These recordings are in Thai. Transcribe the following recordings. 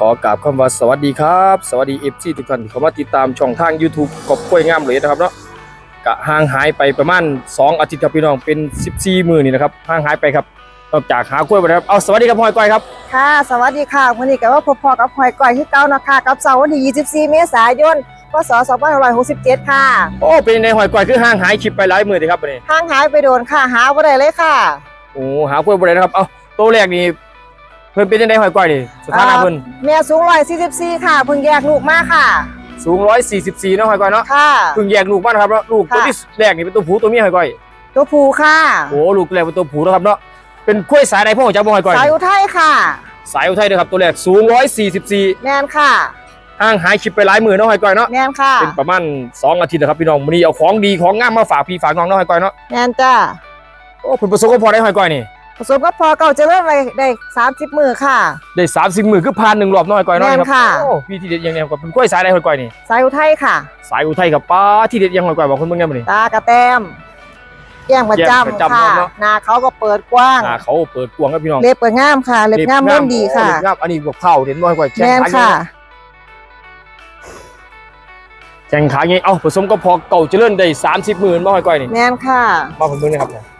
ขอกราบคำว่าสวัสดีครับ สวัสดีเอฟซีทุกท่านที่เข้ามาติดตามช่องทาง YouTube กบกล้วยงามเลยนะครับเนาะกะห่างหายไปประมาณ 2 อาทิตย์ครับพี่น้องเป็น 14 มื้อนี่นะครับห่างหายไปครับนอกจากหากล้วยไปแล้วครับเอาสวัสดีครับพ่อยก้อยครับค่ะสวัสดีค่ะวันนี้ก็ว่าพอๆกับหอยก่อยที่เก้านะคะกับเสาร์วันที่ 24 เมษายนพศ2567 ค่ะ โอ้เป็นในหอยก้อยคือห่างหายคลิปไปหลายมื้อเลยครับวันนี้ห่างหายไปโดนค่ะหาบ่ได้เลยค่ะโอ้หากล้วยบ่ได้นะครับเอาตัวแรกนี่ เพิ่นเป็นจังไดหอยก้อยนี่สถานะเพิ่นแม่สูง144ค่ะเพิ่งแยกลูกมาค่ะ สูง144เนาะหอยก้อยเนาะค่ะเพิ่งแยกลูกมานะครับเนาะลูกตัวค่ะที่แรกนี่เป็นตัวผู้ตัวเมียหอยก้อย ตัวผู้ค่ะโอ้ลูกตัวแรกเป็นตัวผู้นะครับเนาะเป็นกล้วยสายใดพ่อจักบ่หอยก้อยสายอุทัยค่ะ สายอุทัยเด้อครับตัวแรกสูง144แมนค่ะห่างหายคลิปไปหลายหมื่นเนาะหอยก้อยเนาะแมนค่ะเป็นประมาณ2อาทิตย์นะครับพี่น้องมื้อนี้เอาของดีของงามมาฝากพี่ฝากน้องเนาะหอยก้อยเนาะแมนจ้าโอ้ผลประสบก็พอได้หอยก้อยนี่ ผสมกับพอเก่าเจะเริ่มไปได้30มือค่ะ ได้30หมื่นคือพันหนึ่งรอบเนาะหอยก้อยเนาะแม่นรับค่ะ โอ้พี่ที่เด็ดอยังไงครับเป็นกล้วยสายใดหอยก้อยนี่ สายอุทัยค่ะ สายอุทัยกับป้าที่เด็ดยังหอยก้อยบอกคนเบิ่งได้บ่นี่ ตากระแตมแก้มประแก้มประจำจำค่ะเนาะ หน้าเขาก็เปิดกว้าง อ่าเขาเปิดกวางครับพี่น้องเล็บก็งามค่ะ เล็บงามเริ่มดีค่ะโอ้เล็บงามอันนี้บวกเผาเด่นบ่หอยก้อยแมนค่ะ แข่งขาไงเอ้าผสมก็พอเก่าเจริญได้30หมื่นบ่หอยก้อยนี่แมนค่ะ มาผมเบิ่งนะครับเนี่ยส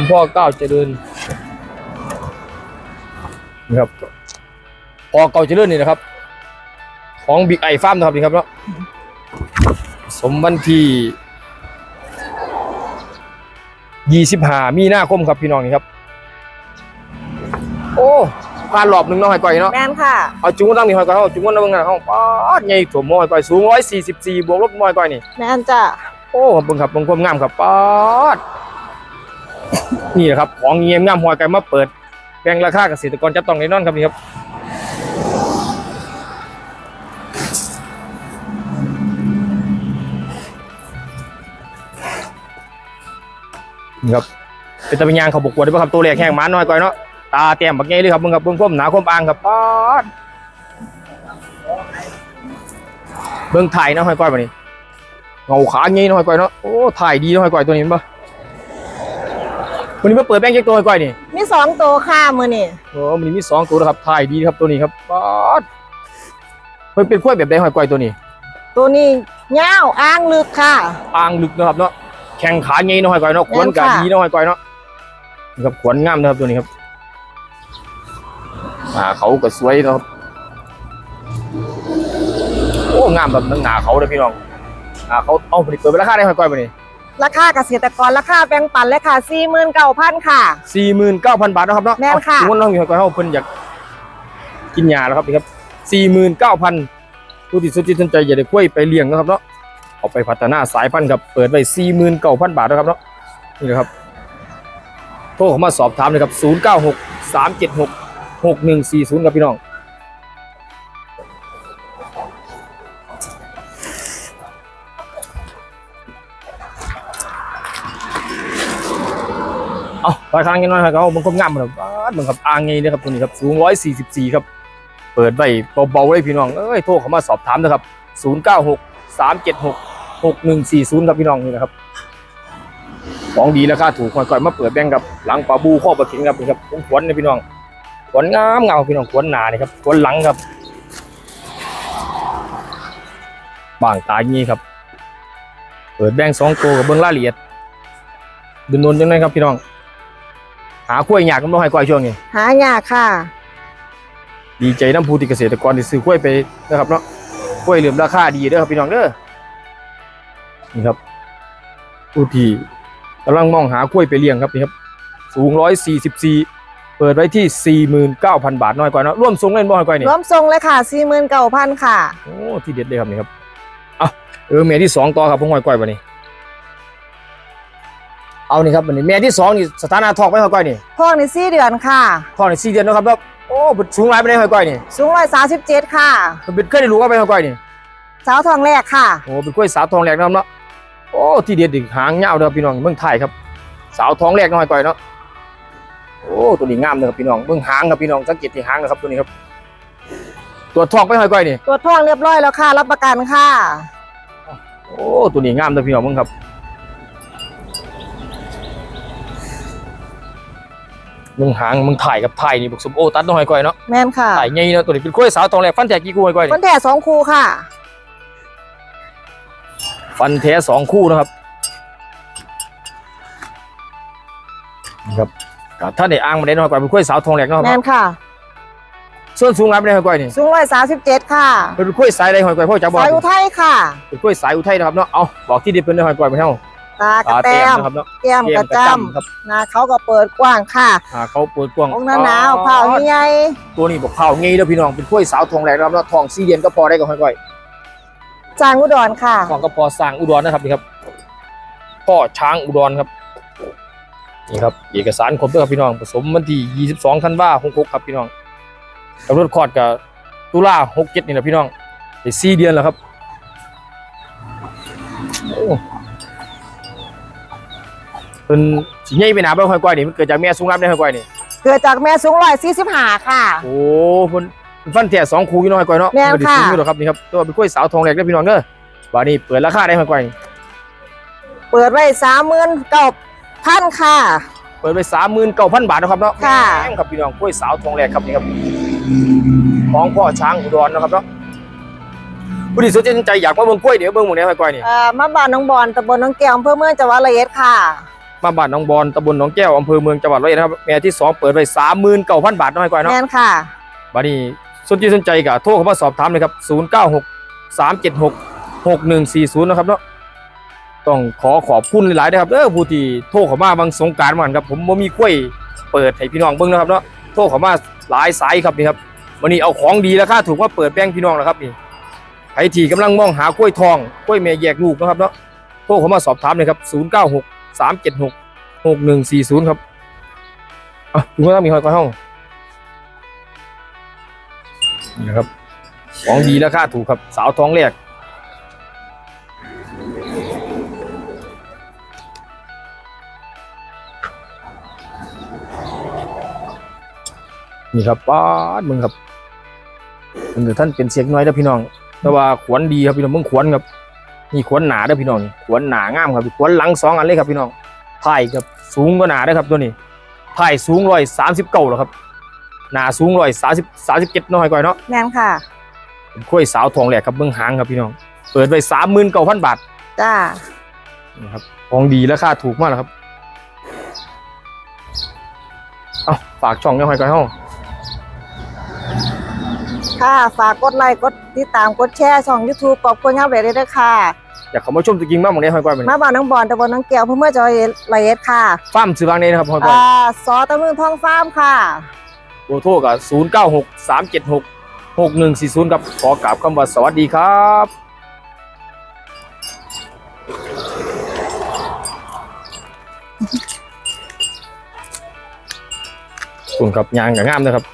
มพ่อเก้าเจริญนี่ครับพอเก่าเจริญนี่นะครับ ของบิ๊กไอฟาร์มนะครับนี่ครับเนาะสมวันที่ยี่สิบห้ามีนาคมครับพี่น้องนี่ครับ โอ้ผ่านรอบหนึ่งเนาะหอยก้อยเนาะแมนค่ะ เอาจุงตั้งนี่หอยก้อยเขาจุงวันละเบิ่งกันเขาป๊าดใหญ่ถั่วหม้อหอยก้อยสูงร้อยสี่สิบสี่บวกลบหม้อหอยก้อยนี่แมนจ้ะโอ้เบิ่งครับเบิ่งความงามครับป๊าด นี่แหละครับของเงียมงามหอยไก่มาเปิดแบ่งราคาเกษตรกรจับต้องแน่นอนครับนี่ครับนี่ครับเป็นตะเป็นยางเขาบกวนได้ป่ะครับตัวแรกแห้งมาน้อยก่อยเนาะตาเต็มบักใหญ่เลยครับเบิ่งครับเบิ่งความหนาความบางครับป๊าดเบิ่งถ่ายนะหอยก้อยมานี่เงาขางี้น้อยก้อยเนาะโอ้ถ่ายดีน้อยก้อยตัวนี้เห็นปะ วันนี้มาเปิดแบงค์เจ๊กตัวน้อยก้อยนี่มีสองตัวค่ะมือนี่โอ้มันมีสองตัวนะครับถ่ายดีครับตัวนี้ครับป๊าดเพิ่นเป็นกล้วยแบบใดหอยก้อยตัวนี้ ตัวนี้เงาวอ้างลึกค่ะปางลึกนะครับเนาะแข้งขางี้น้อยก้อยเนาะขวนกาแม่นค่ะดีน้อยก้อยเนาะนี่ครับขวนงามนะครับตัวนี้ครับหนาเขาก็สวยนะครับโอ้งามแบบหนาเขาเลยพี่น้องหนาเขาเอาผลิตเปิดไปราคาได้หอยก้อยมานี่ ราคาเกษตรกรราคาแบ่งปันเลยค่ะสี่หมื่นเก้าพันค่ะ สี่หมื่นเก้าพันบาทนะครับเนาะแม่นค่ะ เอาสมมุติน้องอยู่กับเขาเพิ่นอยากกินยาแล้วครับนี่ครับสี่หมื่นเก้าพันผู้ที่สนใจสนใจอย่าได้กล้วยไปเลี้ยงนะครับเนาะเอาไปพัฒนาสายพันธุ์ครับเปิดไว้สี่หมื่นเก้าพันบาทนะครับเนาะนี่นะครับโทรเข้ามาสอบถามเลยครับศูนย์เก้าหกสามเจ็ดหกหกหนึ่งสี่ศูนย์ครับพี่น้อง เอาไปทางกันหน่อยครับเขาบางคนงามครับบาดเบิ่งครับอ่างไงนะครับตัวนี้ครับสูงร้อยสี่สิบสี่ครับ เปิดไว้เบาๆเลยพี่น้องเอ้ยโทรเข้ามาสอบถามนะครับ0 9 6 3 7 6 6 1 4 0ครับพี่น้องนี่นะครับของดีราคาถูกค่อยๆมาเปิดแบ่งกับหลังปลาบูข้อปลาเข็งครับนี่ครับขวนนะพี่น้องขวนงามเงาพี่น้องขวนหนานี่ครับขวนหลังครับบางตาอย่างนี้ครับ เปิดแบงสองตัวกับเบิ้งรายละเอียดดุนนนจังเลยครับพี่น้อง หาขั้วยยากกันบ่ให้ก้อยช่วงนี้ หายากค่ะ ดีใจน้ำผู้ที่เกษตรกรที่ซื้อกล้วยไปนะครับเนาะกล้วยเหลื่อมราคาดีเด้อครับพี่น้องเด้อนี่ครับผู้ที่กำลังมองหากล้วยไปเลี้ยงครับนี่ครับ สูงร้อยสี่สิบสี่เปิดไว้ที่สี่หมื่นเก้าพันบาทน้อยกว่าเนาะร่วมทรงเล่นบ่อยกว่านี่รวมทรงเลยค่ะสี่หมื่นเก้าพันค่ะโอ้ที่เด็ดเลยครับนี่ครับเอาเออเมียที่สองต่อครับผมหอยก้อยวันนี้ เอานี่ครับวันนี้เมียที่สองนี่สถานะทอกไหมหอยก้อยนี่พวกนี้สี่เดือนค่ะ ทอกนี่สี่เดือนเนาะครับแล้วโอ้เพิ่นสูงหลายไปเลยหอยก้อยนี่สูงร้อยสามสิบเจ็ดค่ะ เพิ่นเป็นเคยได้รู้ว่าไปหอยก้อยนี่สาวทองแรกค่ะ โอ้เป็นกล้วยสาวทองแรกนะครับเนาะโอ้ที่เด็ดอีกหางยาวเด้อพี่น้องเมืองไทยครับ สาวทองแรกน้อยก่อยเนาะโอ้ตัวนี้งามเลยครับพี่น้องเบื้องหางครับพี่น้องสังเกตที่หางนะครับตัวนี้ครับ ตัวทองไม่ห้อยก้อยนี่ตัวจทองเรียบร้อยแล้วค่ะ รับประกันค่ะ โอ้ตัวนี้งามเลยพี่น้องเบิ่งครับ มึงหางมึงถ่ายกับถ่ายนี่บอกสมโอตัดน้อยก้อยเนาะแม่นค่ะถ่ายใหญ่เนาะตัวนี้เป็นกล้วยสาวทองแหลกฟันแท้กี่คู่ไอ้ก้อยคนี่นแท้สองคู่ค่ะ ฟันแท้สองคู่นะครับนี่ครับก็ถ้าได้อ้างมาได้น้อยกว่าเป็นกล้วยสาวทองแหลกเนาะคแม่รับนค่ะส่วนสูงรับได้น้อยกว่านี่สูงร้อยสามสิบเจ็ดค่ะ เป็นกล้วยสายใดหอยก้อยพ่อจะบอกสายอุทัยค่ะเป็นกล้วยสายอุทัยนะครับเนาะเอาบอกที่เด็ดเพิ่นได้หอยก้อยไปเท่า ตากระตาแตเต็มมนะครับเนาะแก้มกระจครับำหนาเขาก็เปิดกว้างค่ะอ่าเขาเปิดกว้างองค์หนาวๆเผาใหญ่ตัวนี้บอกเผางี้เด้อพี่น้องเป็นกล้วยสาวทองแหลกนะครับเนาะทองซีเดียนก็พอได้กับหอยก้อยจางอุดรค่ะทองก็พอสร้างอุดรนะครับนี่ครับพ่อช้างอุดรครับนี่ครับเอกสารครบด้วยครับพี่น้องผสมวันที่ 22ธันวาคม66ครับพี่น้องกำหนดคลอดกับตุลา67นี่แหละพี่น้องได้4เดือนแล้วครับโอ้ เป็นสิใหญ่ไปหนาบ่หอยก้อยนี่มันเกิดจากแม่สูงรับได้หอยก้อยนี่เกิดจากแม่สูงร้อยสี่สิบห้าค่ะ โอ้เพิ่นเพิ่นฟันแท้สองคูอยู่น้อยกว่าเนาะแม่นบ่ได้ค่ะซื้อหรอกครับนี่ครับตัวเป็นกล้วยสาวทองแหลกเด้อพี่น้องเด้อบัดนี้เปิดราคาได้หอยก้อยนี่เปิดไว้สามหมื่นเก้าพันค่ะ เปิดไปสามหมื่นเก้าพันบาทนะครับเนาะค่ะ แพงครับพี่น้องกล้วยสาวทองแหลกครับนี่ครับของพ่อช้างอุดรนะครับเนาะผู้ที่สนใจอยากมาเบิ่งกล้วยเดี๋ยวเบิ่งหมู่นี้หอยก้อยนี่ เอ่อมาบ้านน้องบอลตำบลน้องแก้วอำเภอเมืองจังหวัดระยเอ็ดค่ะ มาบ้านหนองบอนตำบลหนองแก้วอำเภอเมืองจังหวัดร้อยเอ็ดนะครับแม่ที่สองเปิดไปสามหมื่นเก้าพันบาทน้อยกว่าเนาะแม่นค่ะบัดนี้สนใจสนใจก็โทรเข้ามาสอบถามเลยครับ096 376 6140นะครับเนาะต้องขอขอบคุณหลายๆนะครับเออผู้ที่โทรเข้ามาบางสงกรารมันครับ ผมบ่มีกล้วยเปิดให้พี่น้องเบิ่งนะครับเนาะโทรเข้ามาหลายสายครับนี่ครับวันนี้เอาของดีราคาถูกมาเปิดแบ่งพี่น้องแล้วครับนี่ใครที่กำลังมองหากล้วยทองกล้วยแม่แยกลูกนะครับเนาะโทรเข้ามาสอบถามเลยครับ 096 376 6140ครับอะถึงว่าต้องมีหอยก้อยห้องนะครับ ของดีราคาถูกครับ สาวท้องแรกนี่ครับป้าดมึงครับมึงเดี๋ยวท่านเป็นเสียงน้อยเด้อพี่น้อง แต่ว่าขวนดีครับพี่น้องมึงขวนครับ นี่ขวนหนาเด้อพี่น้องนี่ขวนหนางามครับขวนหลังสองอันเลยครับพี่น้องถ่ายครับสูงก็หนาเด้อครับตัวนี้ถ่ายสูงร้อยสามสิบเก้าแล้วครับหนาสูงร้อยสามสิบสามสิบเจ็ดน้อยกว่าเนาะแม่นค่ะเป็นกล้วยสาวทองแหลกครับเบื้องหางครับพี่น้อง เปิดไปสามหมื่นเก้าพันบาทจ้านะครับของดีราคาถูกมากนะครับ เอาฝากช่องยังไงกันห้อง ค่ะ ฝากกดไลค์กดติดตามกดแชร์ช่อง YouTube กอบกวนยับเลยด้วยค่ะ อยากเข้ามาชมตัวจริงบ้างบางทีห้อยก้อยมันมาบ้านน้องบอลตำบลน้องแก้วอำเภอเมืองจังหวัดระยเอ็ดค่ะฟาร์มซื้อบางนี้นะครับห้อยก้อยอ่าซอตะลึงทองฟาร์มค่ะโทรโทรกับศูนย์เก้าหกสามเจ็ดหกหกหนึ่งสี่ศูนย์ครับขอกราบคำว่าสวัสดีครับคุณครับยางกับงามนะครับ